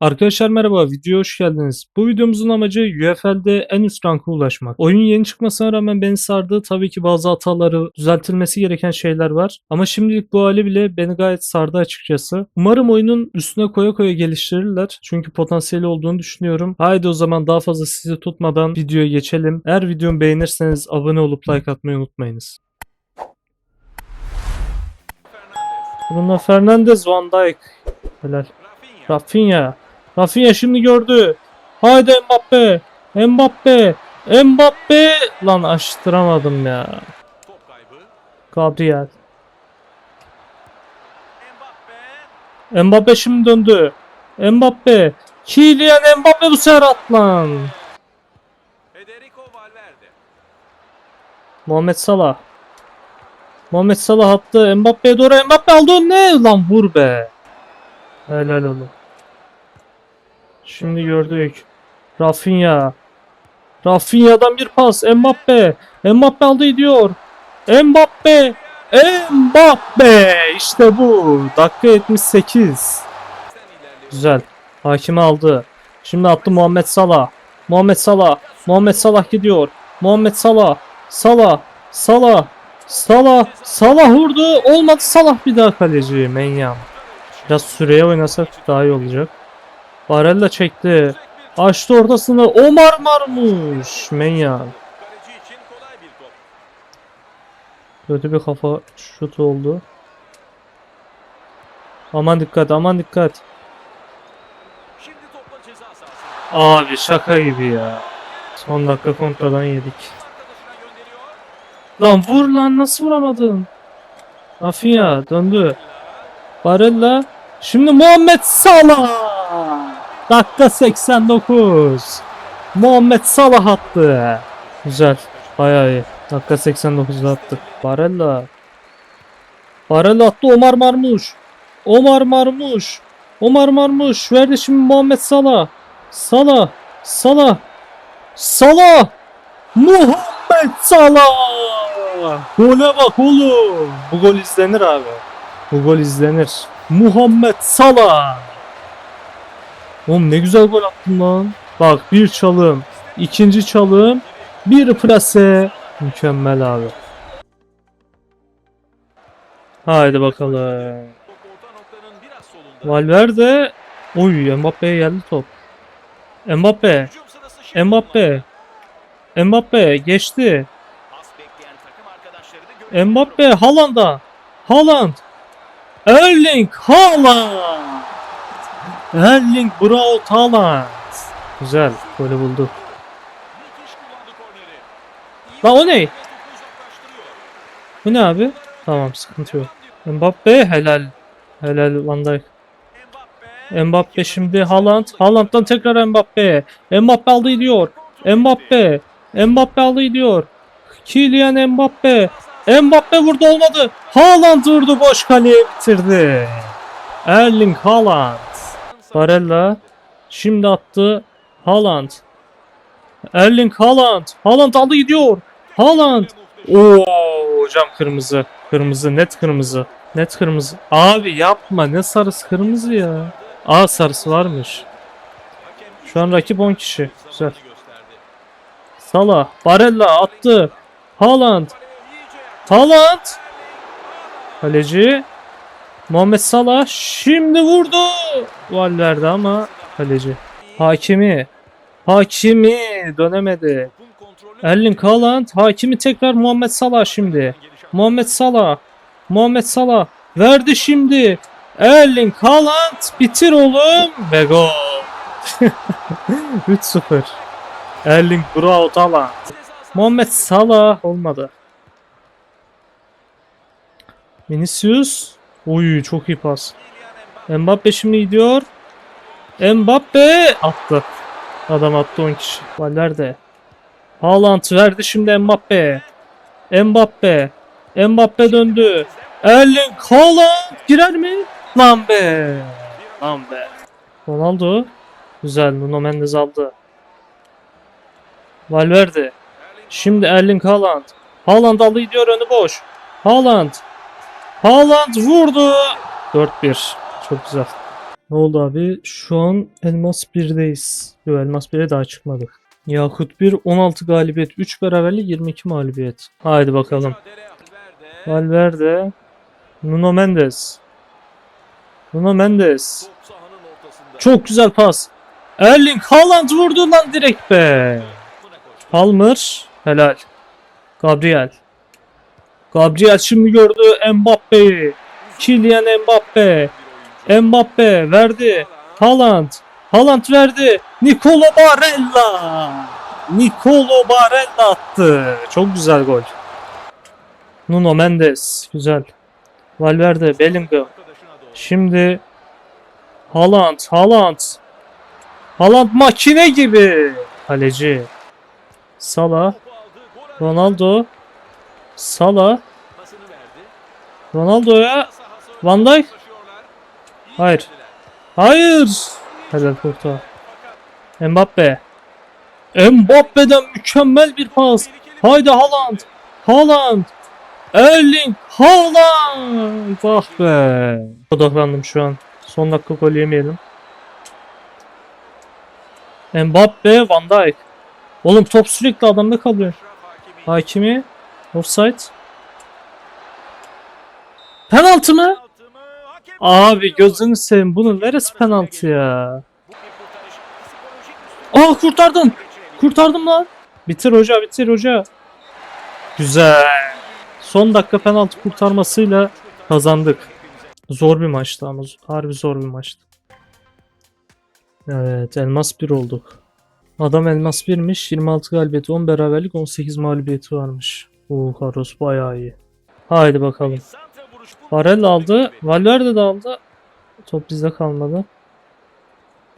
Arkadaşlar merhaba, videoya hoş geldiniz. Bu videomuzun amacı UFL'de en üst ranka ulaşmak. Oyun yeni çıkmasına rağmen beni sardı. Tabii ki bazı hataları, düzeltilmesi gereken şeyler var. Ama şimdilik bu hali bile beni gayet sardı açıkçası. Umarım oyunun üstüne koya koya geliştirirler. Çünkü potansiyeli olduğunu düşünüyorum. Haydi o zaman daha fazla sizi tutmadan videoya geçelim. Eğer videomu beğenirseniz abone olup like atmayı unutmayınız. Bruno Fernandes, Van Dijk. Helal. Rafinha. Rafinha şimdi gördü. Haydi Mbappe. Mbappe. Mbappe. Lan açtıramadım ya. Gabriel. Mbappe. Mbappe şimdi döndü. Mbappe. Kylian Mbappe bu sefer at lan. Federico Valverde. Muhammed Salah. Muhammed Salah attı. Mbappe'ye doğru Mbappe aldı. Ne lan vur be. Helal oğlum. Şimdi gördük. Rafinha. Rafinha'dan bir pas. Mbappe. Mbappe aldı gidiyor. Mbappe. Mbappe. İşte bu. Dakika 78. Sen ilerliyor. Güzel. Hakimi aldı. Şimdi attı Muhammed Salah. Muhammed Salah. Muhammed Salah gidiyor. Muhammed Salah. Salah. Salah. Salah. Salah vurdu. Olmadı Salah bir daha kaleci. Menyam. Biraz süreye oynasak daha iyi olacak. Barella çekti. Açtı ortasını. Omar Marmuş. Top. Kötü bir kafa şutu oldu. Aman dikkat aman dikkat. Abi şaka gibi ya. Son dakika kontradan yedik. Lan vur lan nasıl vuramadın? Rafinha döndü. Barella. Şimdi Muhammed Salah. Dakika 89. Muhammed Salah attı. Güzel. Bayağı iyi. Dakika 89'da attı. Barella. Barella attı Omar Marmuş. Omar Marmuş. Omar Marmuş. Verdi şimdi Muhammed Salah. Salah. Salah. Salah. Muhammed Salah. Gole bak oğlum. Bu gol izlenir abi. Bu gol izlenir. Muhammed Salah. Oğlum ne güzel gol attın lan. Bak bir çalım. ikinci çalım. Bir plase. Mükemmel abi. Haydi bakalım. Valverde. Oy Mbappe'ye geldi top. Mbappe. Mbappe. Mbappe geçti. Mbappe Haaland'a. Haaland. Erling Haaland. Erling Braut Haaland. Güzel. Golü buldu. Lan o ne? Bu ne abi? Tamam sıkıntı yok. Mbappe helal. Helal Van Dijk. Mbappe şimdi Haaland. Haaland'dan tekrar Mbappe. Mbappe aldı gidiyor. Mbappe. Mbappe aldı gidiyor. Kylian Mbappe. Mbappe vurdu olmadı. Haaland vurdu boş kaleye bitirdi. Erling Haaland. Barella. Şimdi attı. Haaland. Erling Haaland. Haaland aldı gidiyor. Haaland. Oo hocam kırmızı. Kırmızı net kırmızı. Net kırmızı. Abi yapma ne sarısı kırmızı ya. Aa sarısı varmış. Şu an rakip 10 kişi. Güzel. Salah. Barella attı. Haaland. Haaland. Kaleci. Muhammed Salah şimdi vurdu. Valverde ama kaleci. Hakimi. Hakimi dönemedi. Erling Haaland. Hakimi tekrar Muhammed Salah şimdi. Muhammed Salah. Muhammed Salah. Verdi şimdi. Erling Haaland. Bitir oğlum. Ve gol. 3-0. Erling Braut Haaland. Muhammed Salah olmadı. Vinicius. Uy çok iyi pas. Mbappe şimdi gidiyor. Mbappe attı. Adam attı 10 kişi. Valverde. Haaland verdi şimdi Mbappe. Mbappe. Mbappe döndü. Erling Haaland girer mi? Lan be. Lan be. Ronaldo. Güzel. Nuno Mendes aldı. Valverde. Şimdi Erling Haaland. Haaland aldı gidiyor önü boş. Haaland. Haaland vurdu. 4-1. Çok güzel. Ne oldu abi? Şu an Elmas 1'deyiz. Yok Elmas 1'e daha çıkmadık. Yakut 1 16 galibiyet, 3 beraberlik 22 mağlubiyet. Haydi bakalım. Valverde. Nuno Mendes. Nuno Mendes. Çok güzel pas. Erling Haaland vurdu lan direkt be. Palmer helal. Gabriel. Gabriel şimdi gördü Mbappe'yi. Kylian Mbappe. Mbappe verdi. Haaland. Haaland verdi. Nicolo Barella. Nicolo Barella attı. Çok güzel gol. Nuno Mendes. Güzel. Valverde. Bellingham. Şimdi Haaland. Haaland. Haaland makine gibi. Kaleci. Salah. Ronaldo. Verdi. Ronaldo'ya. Van Dijk. Hayır. Hayır. Helal kurtar. Mbappe. Mbappe'den mükemmel bir pas. Haydi Haaland. Haaland. Erling Haaland. Ah be. Odaklandım şu an. Son dakika gol yemeyelim. Mbappe, Van Dijk. Oğlum top sürekli adamda kalıyor. Hakimi. Offside. Penaltı mı? Abi gözünü seveyim. Bunun neresi penaltı ya? Aa kurtardın. Kurtardım lan. Bitir hoca bitir hoca. Güzel. Son dakika penaltı kurtarmasıyla kazandık. Zor bir maçtı ama harbi zor bir maçtı. Evet elmas 1 olduk. Adam elmas 1'miş. 26 galibiyeti 10 beraberlik 18 mağlubiyeti varmış. Oo Carlos bayağı iyi. Haydi bakalım. Barella aldı. Valverde de aldı. Top bizde kalmadı.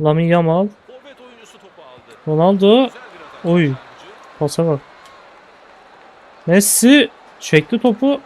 Lamine Yamal. Ronaldo. Oy. Pasa bak. Messi çekti topu.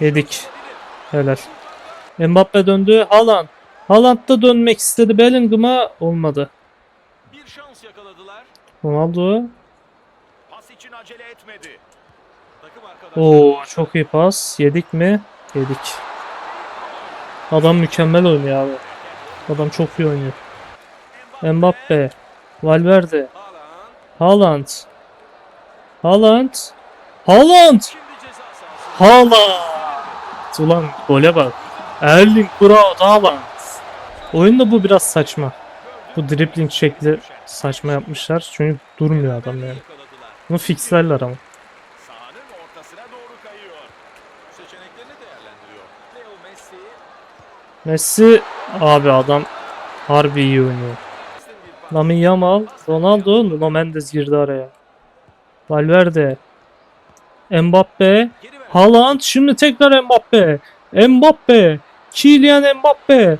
Yedik. Helal. Mbappe döndü. Haaland. Haaland da dönmek istedi Bellingham'a olmadı. Ronaldo. Pas için acele etmedi. Oo çok iyi pas. Yedik mi? Yedik. Adam mükemmel oynuyor abi. Adam çok iyi oynuyor. Mbappe. Valverde. Haaland. Haaland. Haaland. Haaland. Ulan gole bak. Erling Braut Haaland. Oyunda bu biraz saçma. Bu dribbling şekli saçma yapmışlar. Çünkü durmuyor adam yani. Bunu fixlerler ama. Doğru kayıyor. Seçeneklerini değerlendiriyor. Leo Messi. Messi abi adam harbi iyi oynuyor. Lamine Yamal, Ronaldo, Nuno Mendes girdi araya. Valverde, Mbappe. Haaland şimdi tekrar Mbappe. Mbappe, Kylian Mbappe.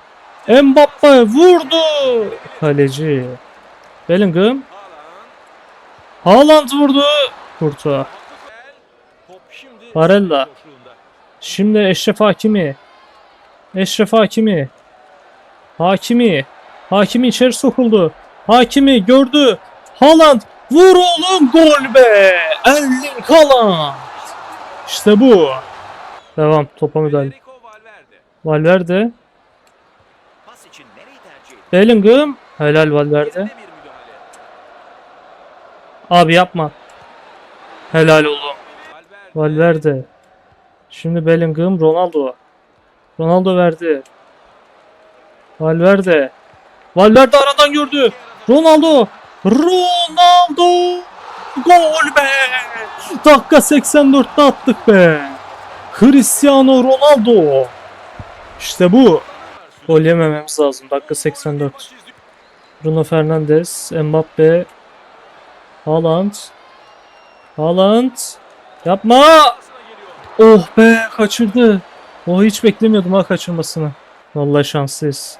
Mbappe vurdu. Kaleci. Bellingham. Haaland vurdu. Kurtuğa. Barella. Şimdi Eşref Hakimi. Eşref Hakimi. Hakimi. Hakimi içeri sokuldu. Hakimi gördü. Haaland. Vur oğlum gol be. Erling Haaland. İşte bu. Devam. Topa müdahale. Valverde. Bellingham. Helal Valverde. Abi yapma. Helal oğlum. Valverde. Şimdi Bellingham, Ronaldo. Ronaldo verdi. Valverde. Valverde aradan gördü. Ronaldo. Ronaldo. Gol be. Dakika 84'te attık be. Cristiano Ronaldo. İşte bu. Gol yemememiz lazım. Dakika 84. Maç izliyor. Bruno Fernandes, Mbappe, Haaland. Haaland. Yapma. Oh be kaçırdı. Oh hiç beklemiyordum ha kaçırmasını. Vallahi şanslıyız.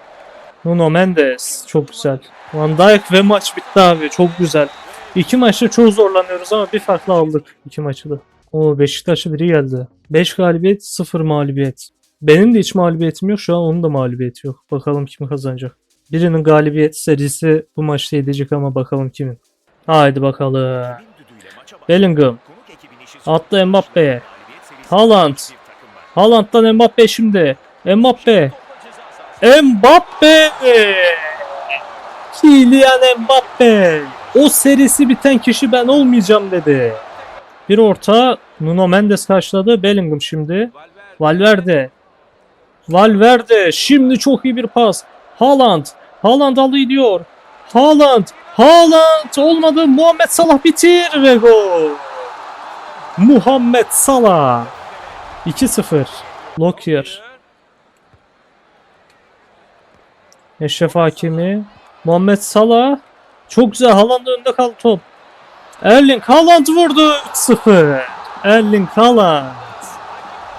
Nuno Mendes çok güzel. Van Dijk ve maç bitti abi çok güzel. İki maçta çok zorlanıyoruz ama bir farklı aldık iki maçı da. O Beşiktaş'a biri geldi. 5 galibiyet 0 mağlubiyet. Benim de hiç mağlubiyetim yok şu an onun da mağlubiyeti yok. Bakalım kim kazanacak. Birinin galibiyet serisi bu maçta edecek ama bakalım kimin. Haydi bakalım. Bellingham. Attı Mbappe'ye. Haaland. Haaland'dan Mbappe şimdi. Mbappe. Mbappe! Kylian Mbappe! O serisi biten kişi ben olmayacağım dedi. Bir orta Nuno Mendes karşıladı. Bellingham şimdi. Valverde. Valverde. Şimdi çok iyi bir pas. Haaland. Haaland aldı gidiyor. Haaland. Haaland olmadı. Muhammed Salah bitir ve gol. Muhammed Salah. 2-0. Lockyer. Eşref Hakimi. Muhammed Salah. Çok güzel. Haaland'ın önünde kaldı top. Erling Haaland vurdu. 3-0. Erling Haaland.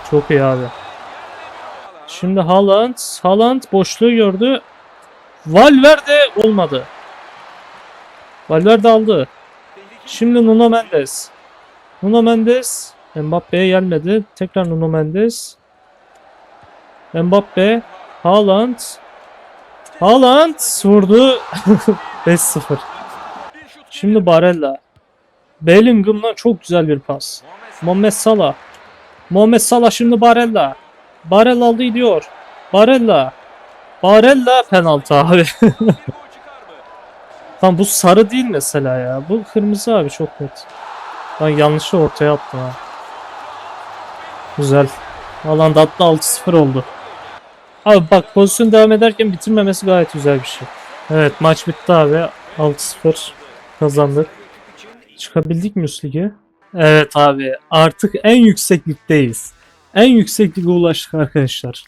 Çok iyi abi. Şimdi Haaland. Haaland boşluğu gördü. Valverde olmadı. Valverde aldı. Şimdi Nuno Mendes. Nuno Mendes. Mbappe'ye gelmedi. Tekrar Nuno Mendes. Mbappe. Haaland. Haaland vurdu. 5-0. Şimdi Barella. Bellingham'dan çok güzel bir pas. Muhammed Salah. Muhammed Salah şimdi Barella. Barella aldı gidiyor. Barella. Barella penaltı abi. Tam bu sarı değil mesela ya. Bu kırmızı abi çok net. Ben yanlışı ortaya attım ha. Güzel. Alanda hatta 6-0 oldu. Abi bak pozisyon devam ederken bitirmemesi gayet güzel bir şey. Evet maç bitti abi. 6-0 kazandık. Çıkabildik mi üst lige? Evet abi artık en yükseklikteyiz. En yüksek lige ulaştık arkadaşlar.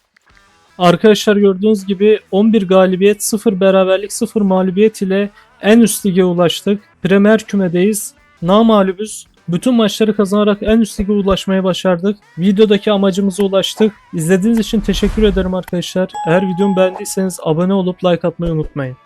Arkadaşlar gördüğünüz gibi 11 galibiyet, 0 beraberlik, 0 mağlubiyet ile en üst lige ulaştık. Premier kümedeyiz. Namalübüz. Bütün maçları kazanarak en üst lige ulaşmaya başardık. Videodaki amacımıza ulaştık. İzlediğiniz için teşekkür ederim arkadaşlar. Eğer videomu beğendiyseniz abone olup like atmayı unutmayın.